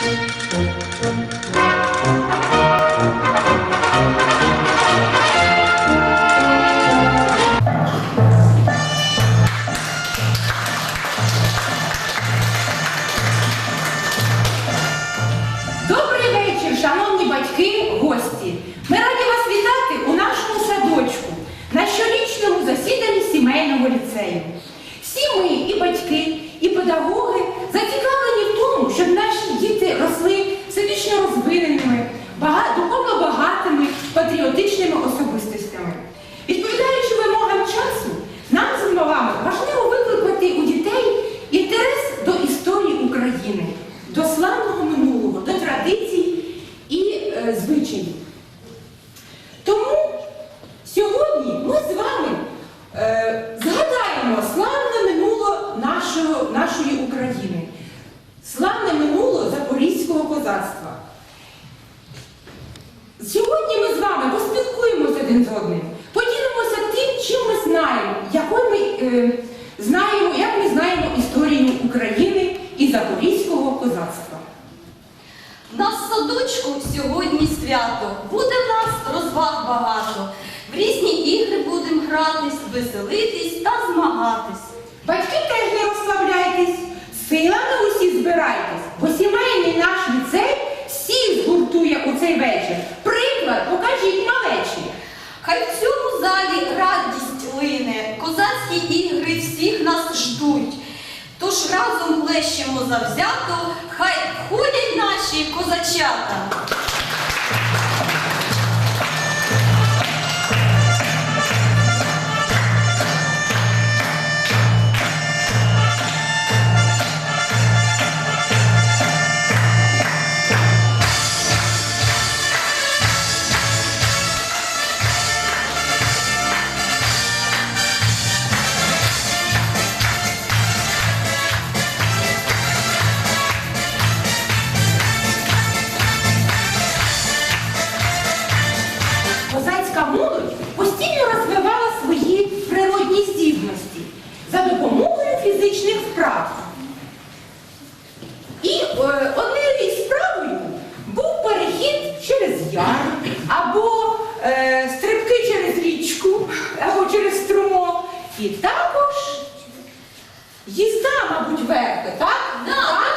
Добрий вечір, шановні батьки, гості. Ми раді вас вітати у нашому садочку на щорічному засіданні сімейного ліцею. свято, буде в нас розваг багато. В різні ігри будемо гратись, веселитись та змагатись. Батьки теж не розслабляйтесь, силами усі збирайтесь, бо сімейний наш ліцей всіх згуртує у цей вечір. Приклад покажіть малечі. Хай в цьому залі радість лине, козацькі ігри всіх нас ждуть. Тож разом лещимо завзято, хай ходять наші козачата. І також їзда, мабуть, верхи, так? Да.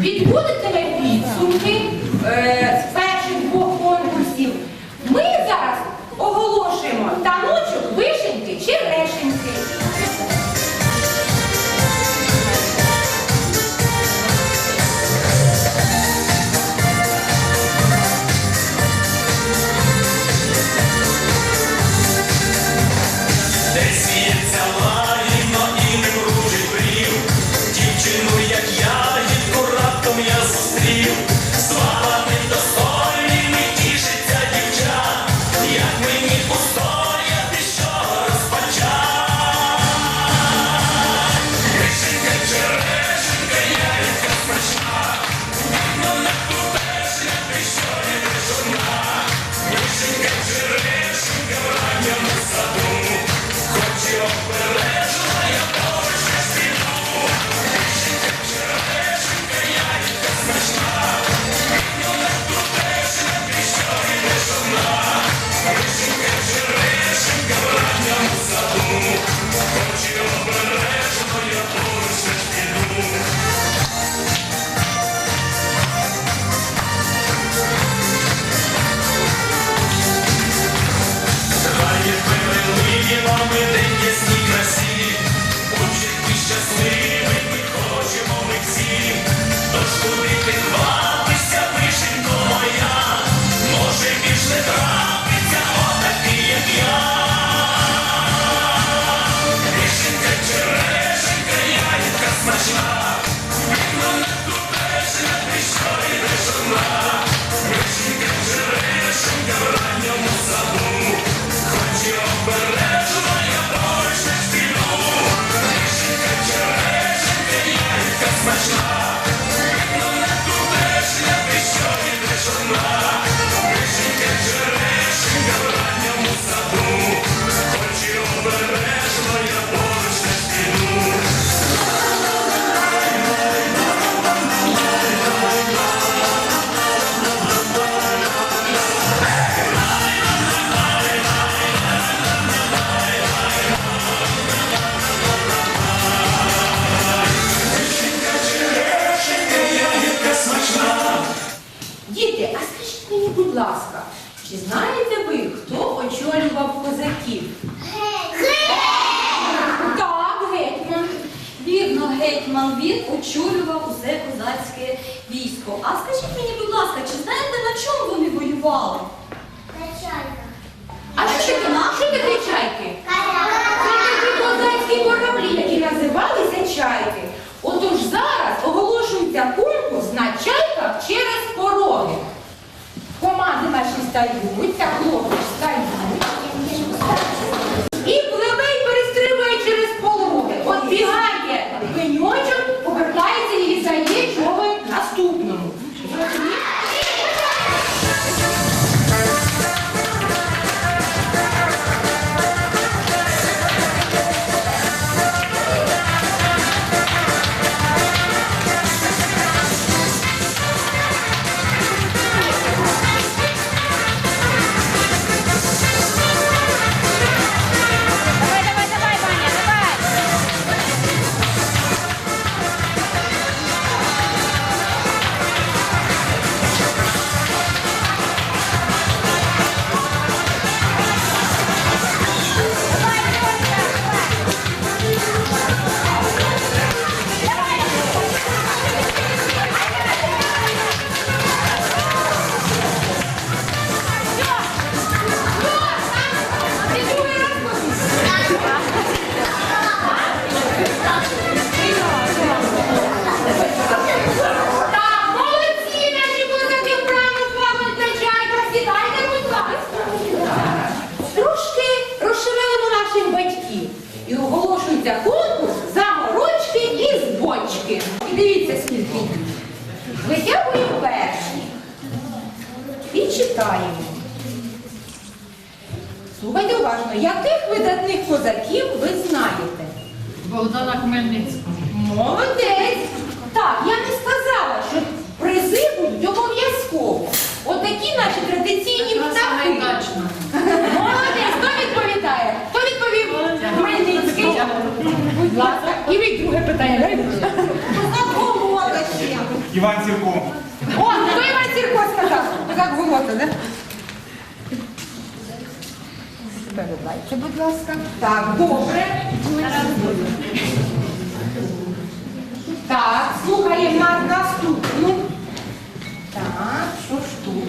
Відбудете ви thinking on, we're. Гетьман, він очолював усе козацьке військо. А скажіть мені, будь ласка, чи знаєте на чому вони воювали? А що таке? Що таке чайки? Це такі козацькі кораблі, які називалися чайки. Отож зараз оголошується конкурс на чайках через пороги. Команди наші стають, та хлопці стають. Будь ласка. Так, добре. Так, слухаємо на наступну. Так, що ж тут?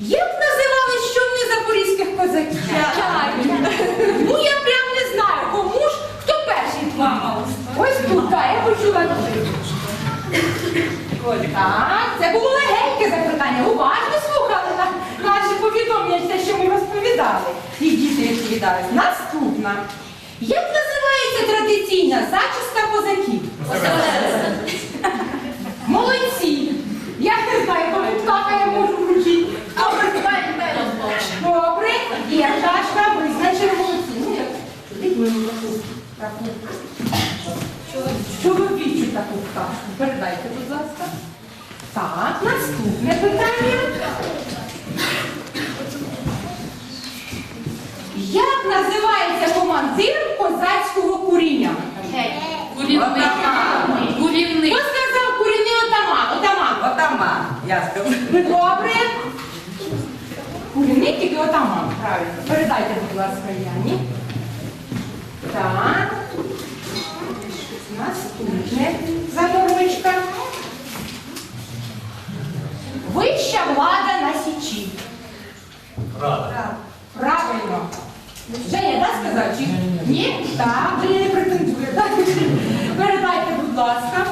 Як називались човни запорізьких козаків? Ну я прям не знаю, кому ж, хто перший плавав. Ось тут, так, я почула. Так, це було легеньке запитання. Уважно слухали на наші повідомлення, те, що ми розповідали. І відповідали. Наступна. Як називається традиційна зачіска козаків? Молодці! Я не знаю, коли птаха я можу вручити. Добре, є пташка, визначили молодці. Ну, як візьмемо таку, таку чоловічу таку пташку. Передайте, будь ласка. Так, наступне козацького куріння? Курівник. Курівник. Хто сказав курінний отаман? Отаман. Отаман, я скажу. Добре. Курінний тільки отаман. Правильно. Передайте, будь ласка, Яні. Так. Наступне заморочка. Вища влада на січі. Рада. Правильно. Женя, так сказав? Чи? Ні? Так, Женя не претендує. Так? Передайте, будь ласка.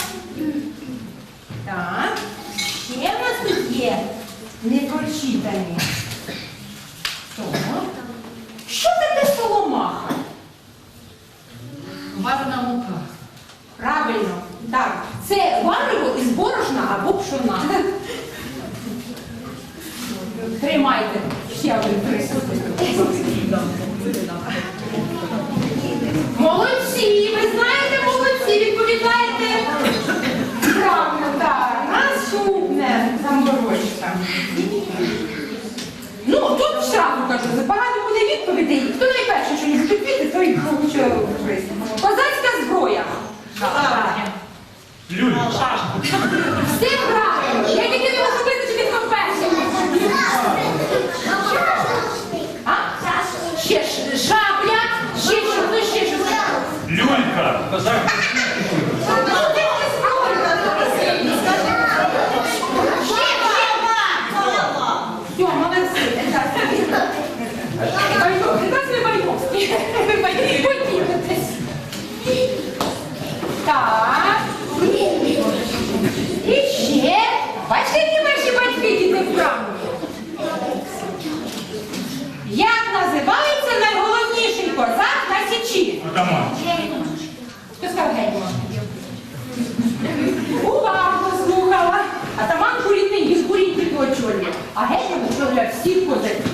Так. Ще в нас тут є непрочитані. дома. Увагу слухала. Атаман курітний, без куріть підочолює, а геть гетьман очолює всіх позицій.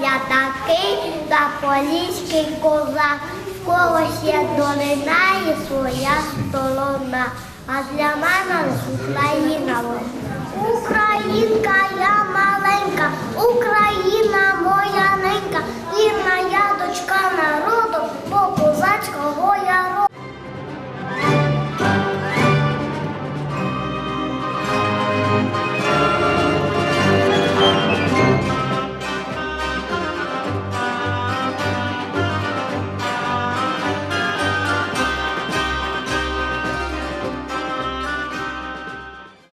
я такий заполіський козак, в когось є долина і своя сторона, а для мене Україна. Українка я маленька, Україна моя ненька, вірна я дочка народу, бо козацького я роду.